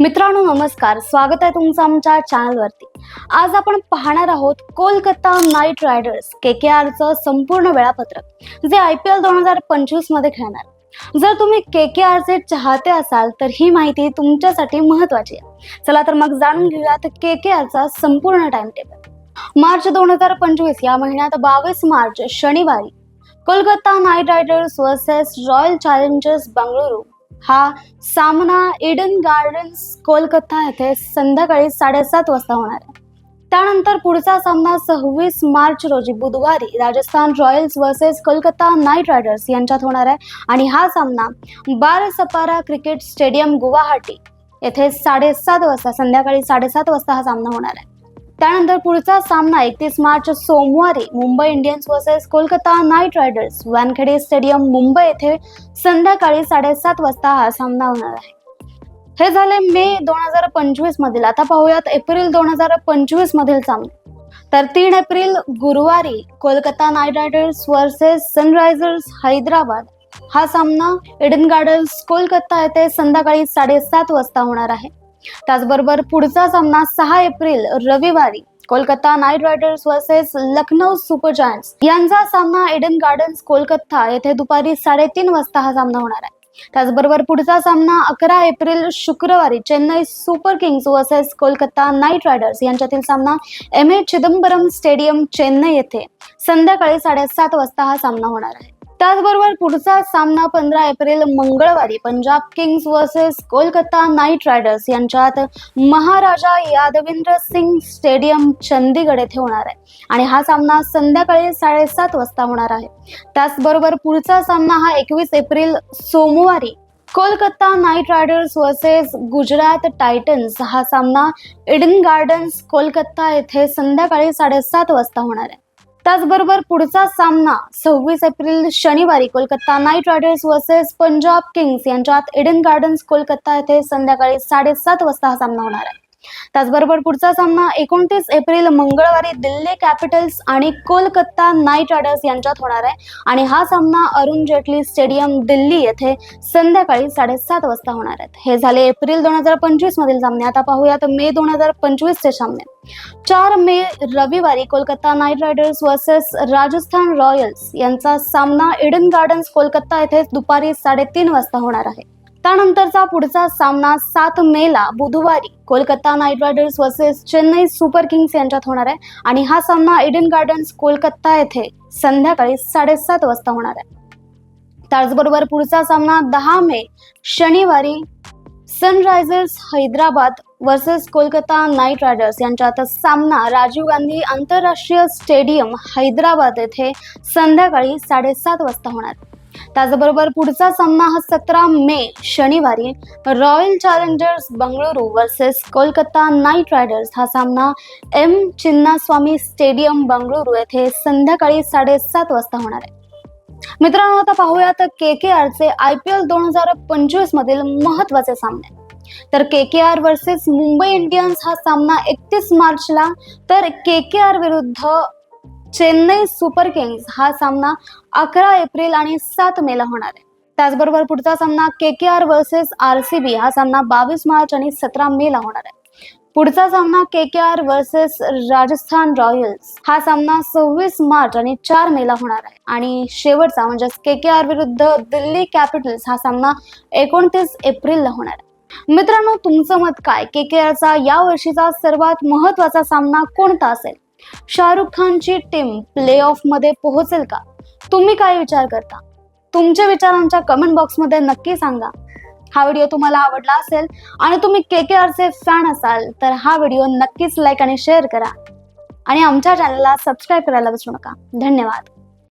मित्रांनो नमस्कार. स्वागत आहे तुमचं आमच्या चॅनलवरती. आज आपण पाहणार आहोत Kolkata Knight Riders K K आरचं संपूर्ण वेळापत्रक जे आय पी एल दोन हजार पंचवीसमध्ये खेळणार. जर तुम्ही के के आरचे चाहते असाल तर ही माहिती तुमच्यासाठी महत्वाची आहे. चला तर मग जाणून घेऊयात के के आरचा संपूर्ण टाइम टेबल मार्च दोन हजार पंचवीस या महिन्यात बावीस मार्च शनिवारी Kolkata Knight Riders versus Royal Challengers Bengaluru हा सामना इडन गार्डन्स कोलकाता येथे संध्याकाळी साडेसात वाजता होणार आहे. त्यानंतर पुढचा सामना सव्वीस मार्च रोजी बुधवारी Rajasthan Royals versus Kolkata Knight Riders यांच्यात होणार आहे. आणि हा सामना Barsapara cricket stadium Guwahati येथे साडेसात वाजता संध्याकाळी साडेसात वाजता हा सामना होणार आहे. त्यानंतर पुढचा सामना एकतीस मार्च सोमवारी Mumbai Indians versus Kolkata Knight Riders. Wankhede stadium Mumbai येथे संध्याकाळी साडेसात वाजता हा सामना होणार आहे. हे झाले मे दोन हजार पंचवीस मधील. आता पाहूयात एप्रिल दोन हजार पंचवीस मधील सामने. तर तीन एप्रिल गुरुवारी Kolkata Knight Riders versus Sunrisers Hyderabad. हा सामना इडन गार्डन्स कोलकाता येथे संध्याकाळी साडेसात वाजता होणार आहे. त्याचबरोबर पुढचा सामना सहा एप्रिल रविवारी Kolkata Knight Riders versus Lucknow Super Giants. यांचा सामना एडन गार्डन्स कोलकाता येथे दुपारी साडेतीन वाजता हा सामना होणार आहे. त्याचबरोबर पुढचा सामना अकरा एप्रिल शुक्रवारी Chennai Super Kings versus Kolkata Knight Riders यांच्यातील सामना M A Chidambaram stadium Chennai येथे संध्याकाळी साडेसात वाजता हा सामना होणार आहे. त्याचबरोबर पुढचा सामना पंधरा एप्रिल मंगळवारी Punjab Kings versus Kolkata Knight Riders यांच्यात महाराजा यादविंद्र सिंग स्टेडियम चंदीगड येथे होणार आहे. आणि हा सामना संध्याकाळी साडेसात वाजता होणार आहे. त्याचबरोबर पुढचा सामना हा एकवीस एप्रिल सोमवारी Kolkata Knight Riders versus Gujarat Titans हा सामना इडन गार्डन्स कोलकाता येथे संध्याकाळी साडेसात वाजता होणार आहे. त्याचबरोबर पुढचा सामना सव्वीस एप्रिल शनिवारी Kolkata Knight Riders versus Punjab Kings यांच्यात इडन गार्डन्स कोलकाता येथे संध्याकाळी साडेसात वाजता हा सामना होणार आहे. त्याचबरोबर पुढचा सामना एकोणतीस एप्रिल मंगळवारी दिल्ली कॅपिटल्स आणि कोलकाता नाईट रायडर्स यांच्यात होणार आहे. आणि हा सामना अरुण जेटली स्टेडियम दिल्ली येथे संध्याकाळी साडेसात वाजता होणार आहेत हे झाले एप्रिल दोन हजार पंचवीस मधील सामने. आता पाहूयात मे दोन हजार पंचवीस चे सामने. चार मे रविवारी Kolkata Knight Riders versus Rajasthan Royals यांचा सामना इडन गार्डन्स कोलकाता येथे दुपारी साडेतीन वाजता होणार आहे. त्यानंतरचा पुढचा सामना सात मे ला बुधवारी Kolkata Knight Riders versus Chennai Super Kings यांच्यात होणार आहे. आणि हा सामना इडन गार्डन्स कोलकाता येथे संध्याकाळी साडेसात वाजता होणार आहे. त्याचबरोबर पुढचा सामना दहा मे शनिवारी Sunrisers Hyderabad versus Kolkata Knight Riders यांच्यात सामना राजीव गांधी आंतरराष्ट्रीय स्टेडियम हैदराबाद येथे संध्याकाळी साडेसात वाजता होणार त्याचबरोबर पुढचा सामना हा सतरा मे शनिवारी Royal Challengers Bengaluru versus Kolkata Knight Riders. हा सामना एम चिन्नास्वामी स्टेडियम बंगळुरू येथे संध्याकाळी साडेसात वाजता होणार आहे. मित्रांनो आता पाहूयात के के आरचे आय पी एल दोन हजार पंचवीस मधील महत्त्वाचे सामने. तर K K R versus Mumbai Indians हा सामना एकतीस मार्चला तर के के आर विरुद्ध चेन्नई सुपर किंग्स हा सामना अकरा एप्रिल आणि सात मेला होणार आहे. त्याचबरोबर पुढचा सामना K K R versus R C B हा सामना बावीस मार्च आणि सतरा मेला होणार आहे. पुढचा सामना K K R versus Rajasthan Royals हा सामना सव्वीस मार्च आणि चार मेला होणार आहे. आणि शेवटचा म्हणजेच के के आर विरुद्ध दिल्ली कॅपिटल्स हा सामना एकोणतीस एप्रिलला होणार आहे. मित्रांनो तुमचं मत काय? के के आरचा या वर्षीचा सर्वात महत्त्वाचा सामना कोणता असेल? शाहरुख खानची टीम प्ले ऑफमध्ये पोहोचेल का? तुम्ही काय विचार करता? तुमचे विचार आमच्या कमेंट बॉक्समध्ये नक्की सांगा. हा व्हिडिओ तुम्हाला आवडला असेल आणि तुम्ही के के आरचे फॅन असाल तर हा व्हिडिओ नक्कीच लाईक आणि शेअर करा. आणि आमच्या चॅनलला सबस्क्राईब करायला विसरू नका. धन्यवाद.